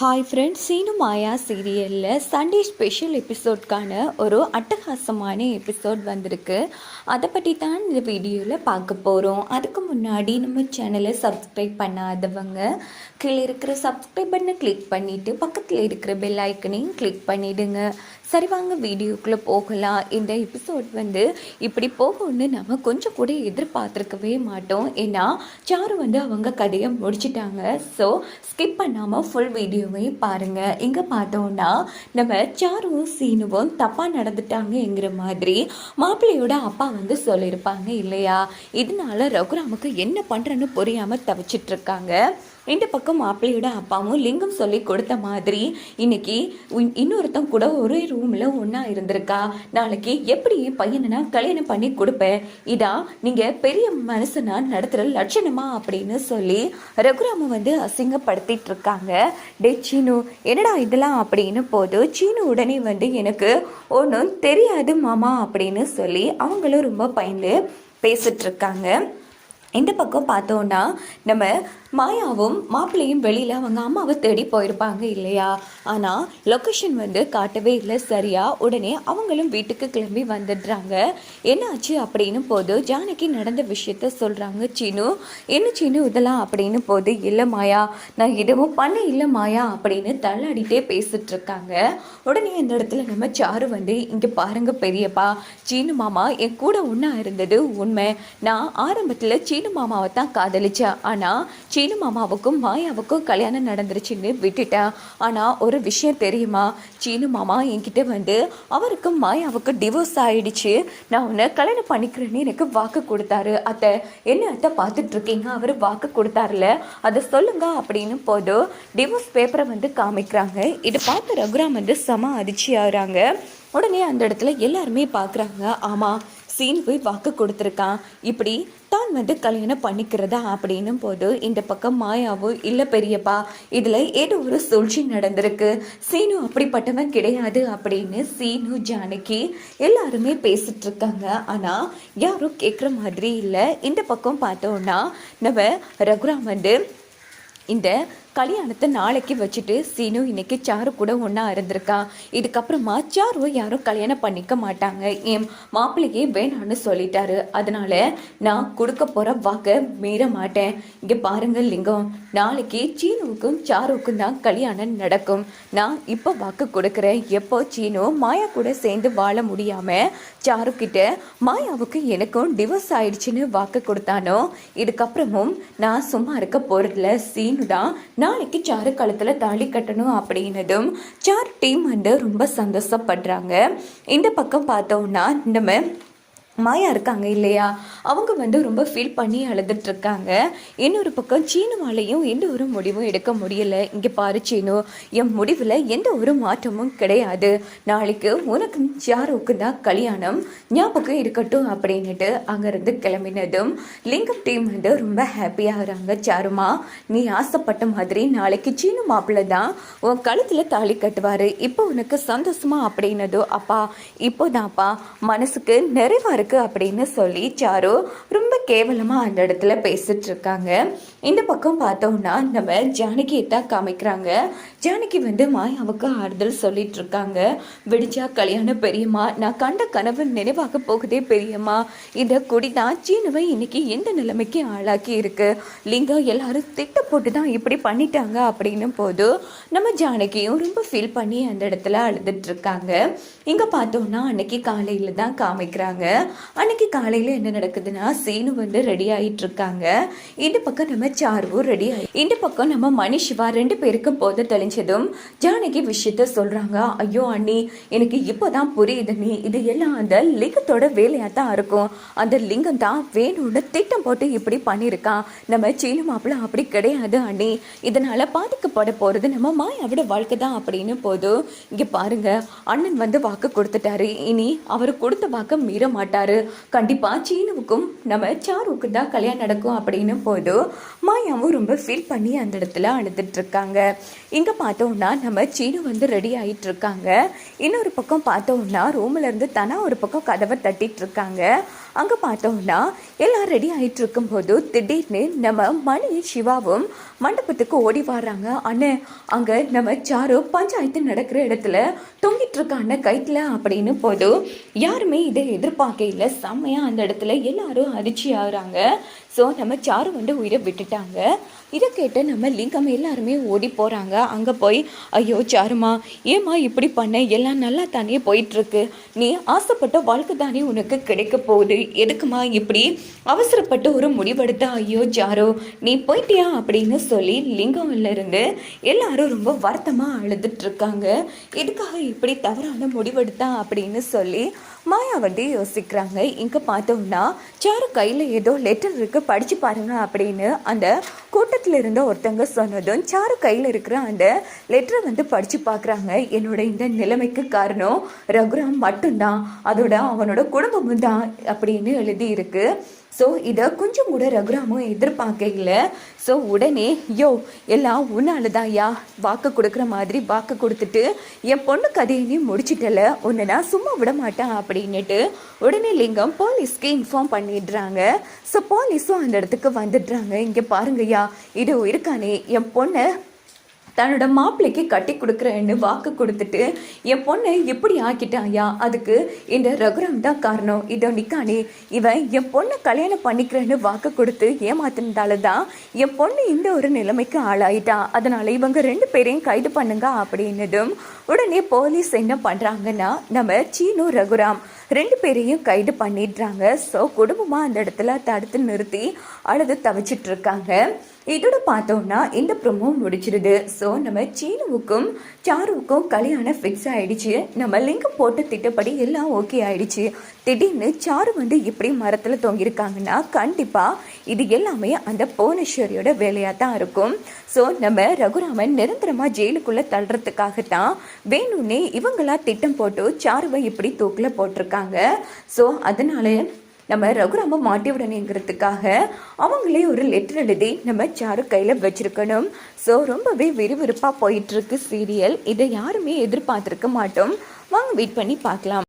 Hi friends Seenu மாயா சீரியலில் Sunday special எபிசோட்கான ஒரு அட்டகாசமான எபிசோட் வந்திருக்கு. அதை பற்றி தான் இந்த வீடியோவில் பார்க்க போகிறோம் அதுக்கு முன்னாடி நம்ம சேனலை சப்ஸ்கிரைப் பண்ணாதவங்க கீழே இருக்கிற சப்ஸ்கிரைப் பண்ணை கிளிக் பண்ணிவிட்டு பக்கத்தில் இருக்கிற பெல் ஐக்கனையும் கிளிக் பண்ணிவிடுங்க சரி வாங்க வீடியோக்குள்ளே போகலாம். இந்த எபிசோட் வந்து இப்படி போகும்னு நம்ம கொஞ்சம் கூட எதிர்பார்த்துருக்கவே மாட்டோம். ஏன்னா சாரு வந்து அவங்க கதையை முடிச்சிட்டாங்க. ஸோ ஸ்கிப் பண்ணாமல் ஃபுல் வீடியோ வீடியோவையும் பாருங்கள் இங்கே பார்த்தோன்னா நம்ம சாருவும் சீனுவும் தப்பாக நடந்துட்டாங்கங்கிற மாதிரி மாப்பிள்ளையோட அப்பா வந்து சொல்லியிருப்பாங்க இல்லையா? இதனால ரகுராமுக்கு என்ன பண்ணுறேன்னு புரியாமல் தவிச்சிட்டு இருக்காங்க. இந்த பக்கம் மாப்பிள்ளையோட அப்பாவும் லிங்கம் சொல்லி கொடுத்த மாதிரி இன்னைக்கு இன்னொருத்தன் கூட ஒரே ரூமில் ஒன்றா இருந்திருக்கா? நாளைக்கு எப்படி என் பையனை கல்யாணம் பண்ணி கொடுப்பேன்? இதா நீங்கள் பெரிய மனுஷனா நடத்துகிற லட்சணமா அப்படின்னு சொல்லி ரகுராம வந்து அசிங்கப்படுத்திட்டு இருக்காங்க. டே சீனு என்னடா இதெல்லாம் அப்படின்னு போது சீனு உடனே வந்து எனக்கு ஒன்றும் தெரியாது மாமா அப்படின்னு சொல்லி அவங்களும் ரொம்ப பயந்து பேசிட்டு இருக்காங்க. இந்த பக்கம் பார்த்தோன்னா நம்ம மாயாவும் மாப்பிள்ளையும் வெளியில் அவங்க அம்மாவை தேடி போயிருப்பாங்க இல்லையா? ஆனால் லொக்கேஷன் வந்து காட்டவே இல்லை. சரியா? உடனே அவங்களும் வீட்டுக்கு கிளம்பி வந்துடுறாங்க. என்னாச்சு அப்படின்னு போது ஜானகி நடந்த விஷயத்த சொல்கிறாங்க சீனு என்ன சீனு இதெல்லாம் அப்படின்னு போது இல்லை மாயா நான் எதுவும் பண்ண இல்லை மாயா அப்படின்னு தள்ளாடிட்டே பேசிட்டு இருக்காங்க. உடனே இந்த இடத்துல நம்ம சாரு வந்து இங்கே பாருங்க பெரியப்பா சீனு மாமா என் கூட ஒன்றா இருந்தது உண்மை. நான் ஆரம்பத்தில் சீனு மாமாவை தான் காதலிச்சேன் ஆனால் சீனு மாமாவுக்கும் மாயாவுக்கும் கல்யாணம் நடந்துருச்சுன்னு விட்டுட்டேன் ஆனால் ஒரு விஷயம் தெரியுமா? சீனு மாமா என்கிட்ட வந்து அவருக்கும் மாயாவுக்கும் டிவோர்ஸ் ஆயிடுச்சு. நான் உன்னை கல்யாணம் பண்ணிக்கிறேன்னு எனக்கு வாக்கு கொடுத்தாரு. அத்தை என்ன அத்தை பார்த்துட்ருக்கீங்க? அவர் வாக்கு கொடுத்தாருல. அதை சொல்லுங்க அப்படின்னு போதும் டிவோர்ஸ் பேப்பரை வந்து காமிக்கிறாங்க. இதை பார்த்து ரகுராம் வந்து செம அதிர்ச்சி ஆகுறாங்க. உடனே அந்த இடத்துல எல்லாருமே பார்க்குறாங்க. ஆமாம் சீன் போய் வாக்கு கொடுத்துருக்கான். இப்படி தான் வந்து கல்யாணம் பண்ணிக்கிறதா அப்படின்னும் போது இந்த பக்கம் மாயாவோ இல்லை பெரியப்பா இதில் ஏதோ ஒரு சூழ்ச்சி நடந்திருக்கு. சீனு அப்படிப்பட்டவன் கிடையாது அப்படின்னு சீனு ஜானகி எல்லாருமே பேசிட்டு இருக்காங்க. ஆனால் யாரும் கேட்குற மாதிரி இல்லை. இந்த பக்கம் பார்த்தோன்னா நம்ம ரகுராம் வந்து இந்த கல்யாணத்தை நாளைக்கு வச்சுட்டு சீனு இன்னைக்கு சாரு கூட ஒன்றா இருந்திருக்கான் இதுக்கப்புறமா சாருவை யாரும் கல்யாணம் பண்ணிக்க மாட்டாங்க. என் மாப்பிள்ளையே வேணான்னு சொல்லிட்டாரு. அதனால நான் கொடுக்க போகிற வாக்கை மீற மாட்டேன். இங்கே பாருங்க லிங்கம். நாளைக்கு சீனுவுக்கும் சாருவுக்கும் தான் கல்யாணம் நடக்கும். நான் இப்போ வாக்கு கொடுக்குறேன். எப்போ சீனு மாயா கூட சேர்ந்து வாழ முடியாமல் சாரு கிட்ட மாயாவுக்கு எனக்கும் டிவோர்ஸ் ஆயிடுச்சுன்னு வாக்கு கொடுத்தானோ? இதுக்கப்புறமும் நான் சும்மா இருக்க போறதில்ல. சீனு தான் நாளைக்கு சாரு கழுத்தில் தாலி கட்டணும் அப்படின்னதும் சார் டீம் வந்து ரொம்ப சந்தோஷப்படுறாங்க. இந்த பக்கம் பார்த்தோம்னா நம்ம மாயா இருக்காங்க இல்லையா? அவங்க வந்து ரொம்ப ஃபீல் பண்ணி அழுதுட்டு இருக்காங்க இன்னொரு பக்கம் சீனுவாலையும் எந்த ஒரு முடிவும் எடுக்க முடியல. இங்கே பாரு சீனு என் முடிவில் எந்த ஒரு மாற்றமும் கிடையாது. நாளைக்கு உனக்கு யாருக்கு தான் கல்யாணம். ஞாபகம் இருக்கட்டும் அப்படின்னுட்டு அங்கேருந்து கிளம்பினதும் லிங்கம் டீம் வந்து ரொம்ப ஹாப்பியாகிறாங்க சாருமா நீ ஆசைப்பட்ட மாதிரி நாளைக்கு சீனு மாப்பிள்ளை தான் உன் கழுத்தில் தாலி கட்டுவார். இப்போ உனக்கு சந்தோஷமா அப்படின்னதோ அப்பா இப்போதான்ப்பா மனசுக்கு நிறைவாக இருக்கு அப்படின்னு சொல்லி சாரு ரொம்ப கேவலமாக அந்த இடத்துல பேசிட்டு இருக்காங்க இந்த பக்கம் பார்த்தோம்னா நம்ம ஜானகியை தான் காமிக்கிறாங்க. ஜானகி வந்து மாயாவுக்கு ஆறுதல் சொல்லிட்டு இருக்காங்க விடிச்சா கல்யாணம் பெரியம்மா நான் கண்ட கனவு நினைவாக போகுதே பெரியம்மா. இந்த குடி தான் சீனுவை இன்னைக்கு எந்த நிலைமைக்கு ஆளாக்கி இருக்கு? லிங்கம் எல்லாரும் திட்ட போட்டு தான் இப்படி பண்ணிட்டாங்க அப்படின்னும் போது நம்ம ஜானகியும் ரொம்ப ஃபீல் பண்ணி அந்த இடத்துல அழுதுட்டு இருக்காங்க இங்க பார்த்தோம்னா அன்னைக்கு காலையில தான் காமிக்கிறாங்க. அன்னைக்கு காலையில என்ன நடக்குதுன்னா சீனு வந்து ரெடி ஆயிட்டு இருக்காங்க இந்த பக்கம் நம்ம சார்வும் ரெடி ஆகி இந்த பக்கம் நம்ம மணி சிவா ரெண்டு பேருக்கும் போத தெளிஞ்சதும் ஜானகி விஷயத்த சொல்றாங்க. ஐயோ அண்ணி எனக்கு இப்போதான் புரியுது நீ. இது எல்லாம் அந்த லிங்கத்தோட வேலையா தான் இருக்கும். அந்த லிங்கம் தான் வேணும்னு திட்டம் போட்டு இப்படி பண்ணியிருக்கான். நம்ம சீனு மாப்பிள்ள அப்படி கிடையாது அண்ணி. இதனால பாதிக்கப்பட போறது நம்ம மாயாவோட வாழ்க்கை தான் அப்படின்னு போது இங்க பாருங்க அண்ணன் வந்து வாக்கு கொடுத்துட்டாரு. இனி அவர் கொடுத்த வாக்கை மீற மாட்டார். கண்டிப்பாக சீனுவுக்கும் நம்ம சாருவுக்கு தான் கல்யாணம் நடக்கும் அப்படின்னு போது மாயாவும் ரொம்ப ஃபீல் பண்ணி அந்த இடத்துல அழுதுட்டுருக்காங்க. இங்கே பார்த்தோம்னா நம்ம சீனு வந்து ரெடி ஆகிட்டு இருக்காங்க இன்னொரு பக்கம் பார்த்தோம்னா ரூம்லேருந்து தனா ஒரு பக்கம் கதவை தட்டிகிட்ருக்காங்க இருக்காங்க அங்கே பார்த்தோம்னா எல்லாம் ரெடி ஆகிட்டு இருக்கும்போது திடீர்னு நம்ம மணி சிவாவும் மண்டபத்துக்கு ஓடி வர்றாங்க. அண்ணே அங்கே நம்ம சாரு பஞ்சாயத்து நடக்கிற இடத்துல தொங்கிட்டு இருக்காங்க கைத்தில் அப்படின்னு போதும் யாருமே இதை எதிர்பார்க்கையில் செம்மையாக அந்த இடத்துல எல்லாரும் அதிர்ச்சி ஆகுறாங்க. ஸோ நம்ம சாரு வந்து உயிரை விட்டுட்டாங்க. இதை கேட்டு நம்ம லிங்கம் எல்லாருமே ஓடி போகிறாங்க அங்கே போய் ஐயோ சாருமா ஏம்மா இப்படி பண்ண? எல்லாம் நல்லா தானே போயிட்டுருக்கு. நீ ஆசைப்பட்ட வாழ்க்கை தானே உனக்கு கிடைக்க போகுது. எதுக்குமா இப்படி அவசரப்பட்டு ஒரு முடிவெடுத்த? ஐயோ சாரு நீ போயிட்டியா? அப்படின்னு சொல்லி லிங்கம்ல இருந்து எல்லாரும் ரொம்ப வருத்தமாக அழுதுட்டு இருக்காங்க எதுக்காக இப்படி தவறான முடிவெடுத்தா? அப்படின்னு சொல்லி மாயா வந்து யோசிக்கிறாங்க. இங்கே பார்த்தோம்னா சாரு கையில் ஏதோ லெட்டர் இருக்குது படித்து பாருங்க அப்படின்னு அந்த பக்கத்தில் இருந்த ஒருத்தங்க சொன்னதும் சாரு கையில் இருக்கிற அந்த லெட்டரை வந்து படிச்சு பார்க்குறாங்க. என்னோட இந்த நிலைமைக்கு காரணம் ரகுராம் மட்டும்தான். அதோட அவனோட குடும்பமும் தான் அப்படின்னு எழுதி இருக்கு ஸோ இதை கொஞ்சம் கூட ரகுராமும் எதிர்பார்க்கல ஸோ உடனே யோ எல்லாம் உன்னால தான்யா வாக்கு கொடுக்குற மாதிரி வாக்கு கொடுத்துட்டு என் பொண்ணு கதையை நீ முடிச்சிட்டல. உன்னை நான் சும்மா விட மாட்டேன் அப்படின்னுட்டு உடனே லிங்கம் போலீஸ்க்கு இன்ஃபார்ம் பண்ணிடுறாங்க. ஸோ போலீஸும் அந்த இடத்துக்கு வந்துடுறாங்க. இங்கே பாருங்கய்யா. இது இருக்கானே. என் பொண்ணை தன்னோட மாப்பிள்ளைக்கு கட்டி கொடுக்குறேன்னு வாக்கு கொடுத்துட்டு என் பொண்ணை எப்படி ஆக்கிட்டாயா அதுக்கு இந்த ரகுராம் தான் காரணம். இதோ நிக்கானே. இவன் என் பொண்ணை கல்யாணம் பண்ணிக்கிறேன்னு வாக்கு கொடுத்து ஏமாத்தினதால தான் என் பொண்ணு இந்த ஒரு நிலைமைக்கு ஆளாயிட்டா. அதனால இவங்க ரெண்டு பேரையும் கைது பண்ணுங்க அப்படின்னதும் உடனே போலீஸ் என்ன பண்ணுறாங்கன்னா நம்ம சீனு ரகுராம் ரெண்டு பேரையும் கைது பண்ணிடுறாங்க. ஸோ குடும்பமாக அந்த இடத்துல தடுத்து நிறுத்தி அழுது தவிச்சிட்டு இருக்காங்க. இதோட பார்த்தோம்னா இந்த ப்ரொமோ முடிச்சிருது. ஸோ நம்ம சீனுவுக்கும் சாருவுக்கும் கல்யாணம் ஃபிக்ஸ் ஆகிடுச்சு நம்ம லிங்க் போட்டு திட்டப்படி எல்லாம் ஓகே ஆயிடுச்சு. திடீர்னு சாரு வந்து இப்படி மரத்தில் தொங்கியிருக்காங்கன்னா கண்டிப்பாக இது எல்லாமே அந்த புவனேஸ்வரியோட வேலையாக தான் இருக்கும். ஸோ நம்ம ரகுராமன் நிரந்தரமாக ஜெயிலுக்குள்ளே தள்ளுறதுக்காகத்தான் வேணும்னே இவங்களா திட்டம் போட்டு சாருவை இப்படி தூக்கில் போட்டிருக்காங்க. ஸோ அதனால நம்ம ரகுராம மாட்டி விடணுங்கிறதுக்காக அவங்களே ஒரு லெட்டர் எழுதி நம்ம சாரு கையில் வச்சுருக்கணும். ஸோ ரொம்பவே விறுவிறுப்பாக போயிட்டுருக்கு சீரியல் இதை யாருமே எதிர்பார்த்துருக்க மாட்டோம். வாங்க வெயிட் பண்ணி பார்க்கலாம்.